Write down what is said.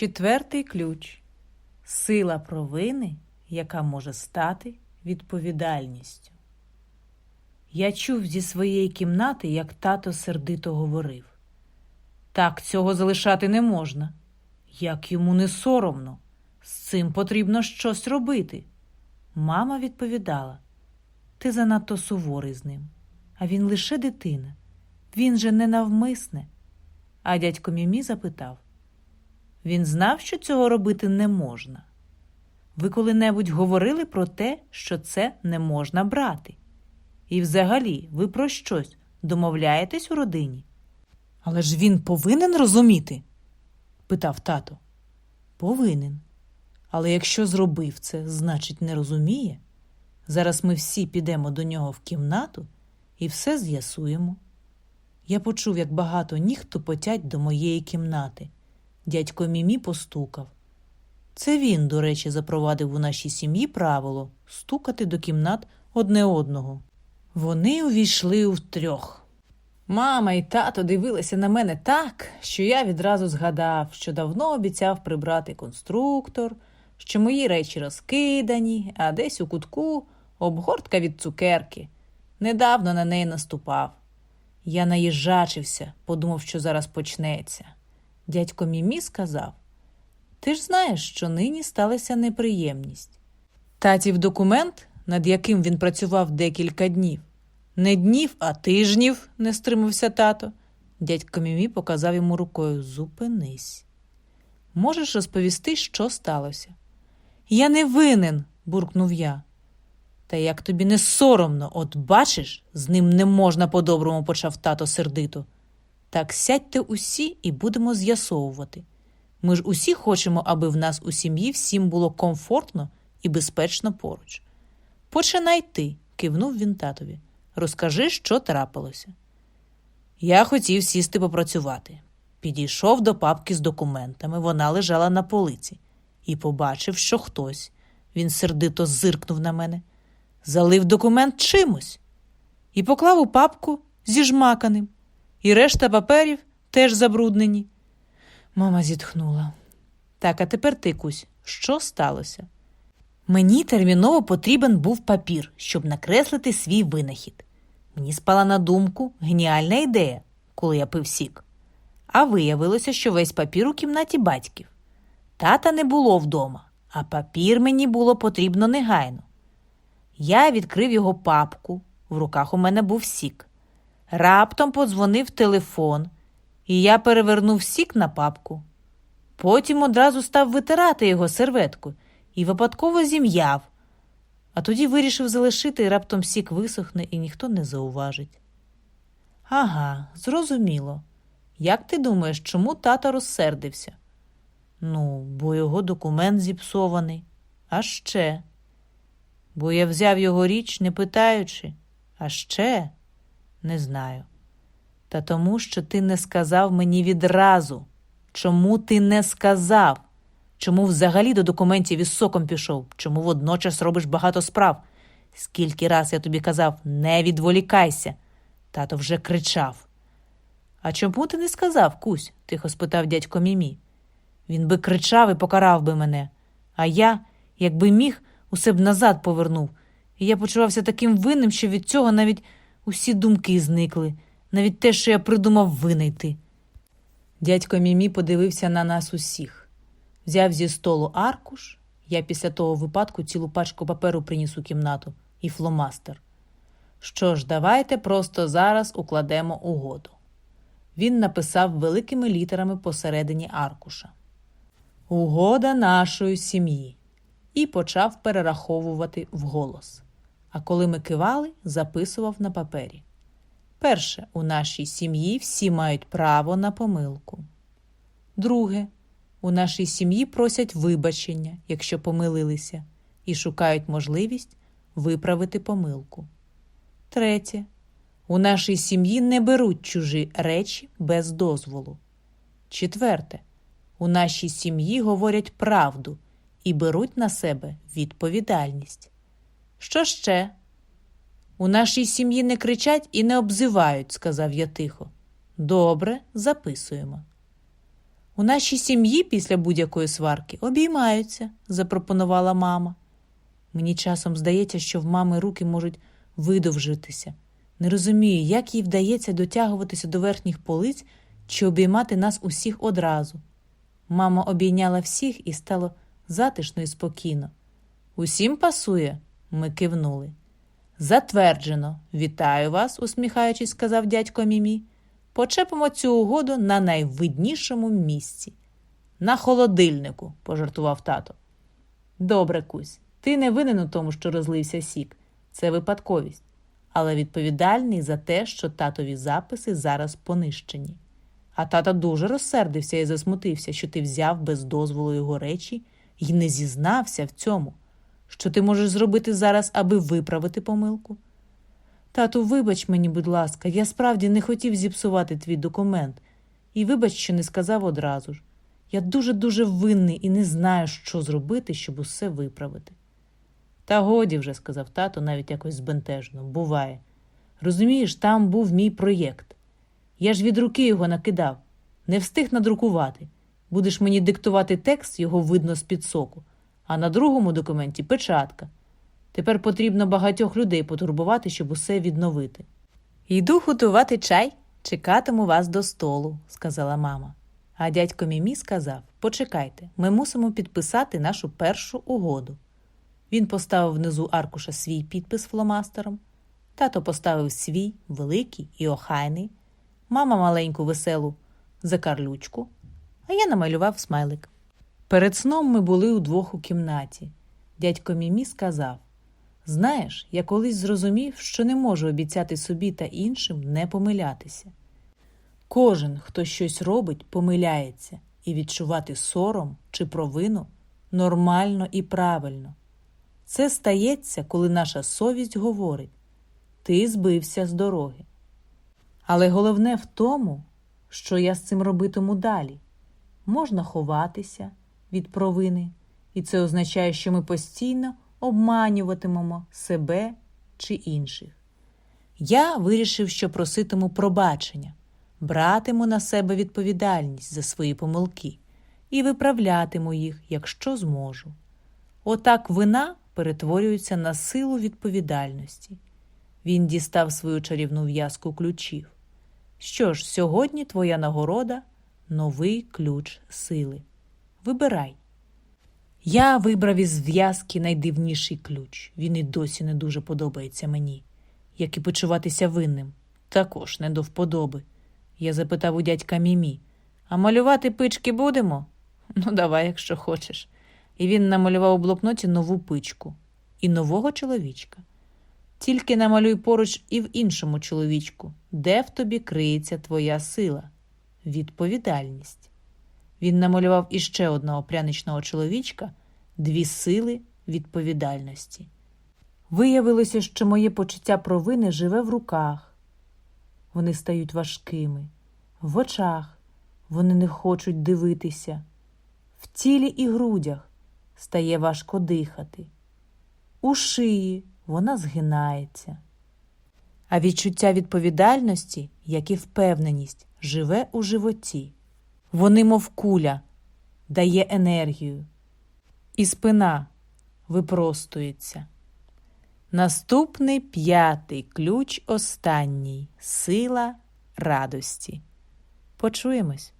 Четвертий ключ сила провини, яка може стати відповідальністю. Я чув зі своєї кімнати, як тато сердито говорив так цього залишати не можна. Як йому не соромно, з цим потрібно щось робити. Мама відповідала ти занадто суворий з ним, а він лише дитина. Він же ненавмисне. А дядько Мімі запитав він знав, що цього робити не можна. Ви коли-небудь говорили про те, що це не можна брати. І взагалі ви про щось домовляєтесь у родині? Але ж він повинен розуміти? питав тато. Повинен. Але якщо зробив це, значить, не розуміє. Зараз ми всі підемо до нього в кімнату і все з'ясуємо. Я почув, як багато ніг тупотять до моєї кімнати. Дядько Мімі постукав. Це він, до речі, запровадив у нашій сім'ї правило стукати до кімнат одне одного. Вони увійшли втрьох. Мама і тато дивилися на мене так, що я відразу згадав, що давно обіцяв прибрати конструктор, що мої речі розкидані, а десь у кутку обгортка від цукерки. Недавно на неї наступав. Я наїжджачився, подумав, що зараз почнеться. Дядько Мімі сказав Ти ж знаєш, що нині сталася неприємність. Татів документ, над яким він працював декілька днів. Не днів, а тижнів, не стримався тато. Дядько Мімі показав йому рукою Зупинись. Можеш розповісти, що сталося? Я не винен, буркнув я. Та як тобі не соромно, от бачиш, з ним не можна по-доброму, почав тато сердито. Так сядьте усі і будемо з'ясовувати. Ми ж усі хочемо, аби в нас у сім'ї всім було комфортно і безпечно поруч. Починай ти, кивнув він татові. Розкажи, що трапилося. Я хотів сісти попрацювати. Підійшов до папки з документами, вона лежала на полиці, і побачив, що хтось, він сердито зиркнув на мене, залив документ чимось і поклав у папку зіжмаканим, і решта паперів теж забруднені. Мама зітхнула. Так, а тепер ти, Кусь, що сталося? Мені терміново потрібен був папір, щоб накреслити свій винахід. Мені спала на думку геніальна ідея, коли я пив сік. А виявилося, що весь папір у кімнаті батьків. Тата не було вдома, а папір мені було потрібно негайно. Я відкрив його папку, в руках у мене був сік. Раптом подзвонив телефон, і я перевернув сік на папку. Потім одразу став витирати його серветку і випадково зім'яв, а тоді вирішив залишити, і раптом сік висохне, і ніхто не зауважить. Ага, зрозуміло. Як ти думаєш, чому тато розсердився? Ну, бо його документ зіпсований. А ще. Бо я взяв його річ, не питаючи, а ще не знаю. Та тому, що ти не сказав мені відразу. Чому ти не сказав? Чому взагалі до документів із соком пішов? Чому водночас робиш багато справ? Скільки раз я тобі казав, не відволікайся. Тато вже кричав. А чому ти не сказав, Кусь? тихо спитав дядько Мімі. Він би кричав і покарав би мене, а я, якби міг, усе б назад повернув, і я почувався таким винним, що від цього навіть усі думки зникли, навіть те, що я придумав винайти. Дядько Мімі подивився на нас усіх, взяв зі столу аркуш, я після того випадку цілу пачку паперу приніс у кімнату, і фломастер. Що ж, давайте просто зараз укладемо угоду. Він написав великими літерами посередині аркуша. Угода нашої сім'ї. І почав перераховувати вголос. А коли ми кивали, записував на папері. Перше, у нашій сім'ї всі мають право на помилку. Друге, у нашій сім'ї просять вибачення, якщо помилилися, і шукають можливість виправити помилку. Третє, у нашій сім'ї не беруть чужі речі без дозволу. Четверте, у нашій сім'ї говорять правду і беруть на себе відповідальність. Що ще? У нашій сім'ї не кричать і не обзивають, сказав я тихо. Добре, записуємо. У нашій сім'ї після будь-якої сварки обіймаються, запропонувала мама. Мені часом здається, що в мами руки можуть видовжитися. Не розумію, як їй вдається дотягуватися до верхніх полиць чи обіймати нас усіх одразу. Мама обійняла всіх і стало затишно і спокійно. Усім пасує, ми кивнули. Затверджено, вітаю вас, усміхаючись, сказав дядько Мімі. Почепимо цю угоду на найвиднішому місці. На холодильнику, пожартував тато. Добре, Кусь, ти не винен у тому, що розлився сік. Це випадковість, але відповідальний за те, що татові записи зараз понищені. А тата дуже розсердився і засмутився, що ти взяв без дозволу його речі і не зізнався в цьому. Що ти можеш зробити зараз, аби виправити помилку? Тату, вибач мені, будь ласка, я справді не хотів зіпсувати твій документ. І вибач, що не сказав одразу ж. Я дуже-дуже винний і не знаю, що зробити, щоб усе виправити. Та годі вже, сказав тато, навіть якось збентежно, буває. Розумієш, там був мій проєкт. Я ж від руки його накидав, не встиг надрукувати. Будеш мені диктувати текст, його видно з-під соку, а на другому документі печатка. Тепер потрібно багатьох людей потурбувати, щоб усе відновити. Йду готувати чай, чекатиму вас до столу, сказала мама. А дядько Мімі сказав: Почекайте, ми мусимо підписати нашу першу угоду. Він поставив внизу аркуша свій підпис фломастером, тато поставив свій великий і охайний, мама маленьку веселу закарлючку, а я намалював смайлик. Перед сном ми були удвох у кімнаті. Дядько Мімі сказав: Знаєш, я колись зрозумів, що не можу обіцяти собі та іншим не помилятися. Кожен, хто щось робить, помиляється, і відчувати сором чи провину нормально і правильно. Це стається, коли наша совість говорить ти збився з дороги. Але головне в тому, що я з цим робитиму далі. Можна ховатися від провини, і це означає, що ми постійно обманюватимемо себе чи інших. Я вирішив, що проситиму пробачення, братиму на себе відповідальність за свої помилки і виправлятиму їх, якщо зможу. Отак вина перетворюється на силу відповідальності. Він дістав свою чарівну в'язку ключів. Що ж, сьогодні твоя нагорода новий ключ сили. Вибирай. Я вибрав із зв'язки найдивніший ключ. Він і досі не дуже подобається мені, як і почуватися винним. Також не до вподоби. Я запитав у дядька Мімі, а малювати пички будемо? Ну, давай, якщо хочеш. І він намалював у блокноті нову пичку і нового чоловічка. Тільки намалюй поруч і в іншому чоловічку, де в тобі криється твоя сила, відповідальність. Він намалював іще одного пряничного чоловічка, дві сили відповідальності. Виявилося, що моє почуття провини живе в руках. Вони стають важкими, в очах вони не хочуть дивитися, в тілі і грудях стає важко дихати, у шиї вона згинається. А відчуття відповідальності, як і впевненість, живе у животі. Вони, мов куля, дає енергію, і спина випростується. Наступний п'ятий ключ останній сила радості. Почуємось.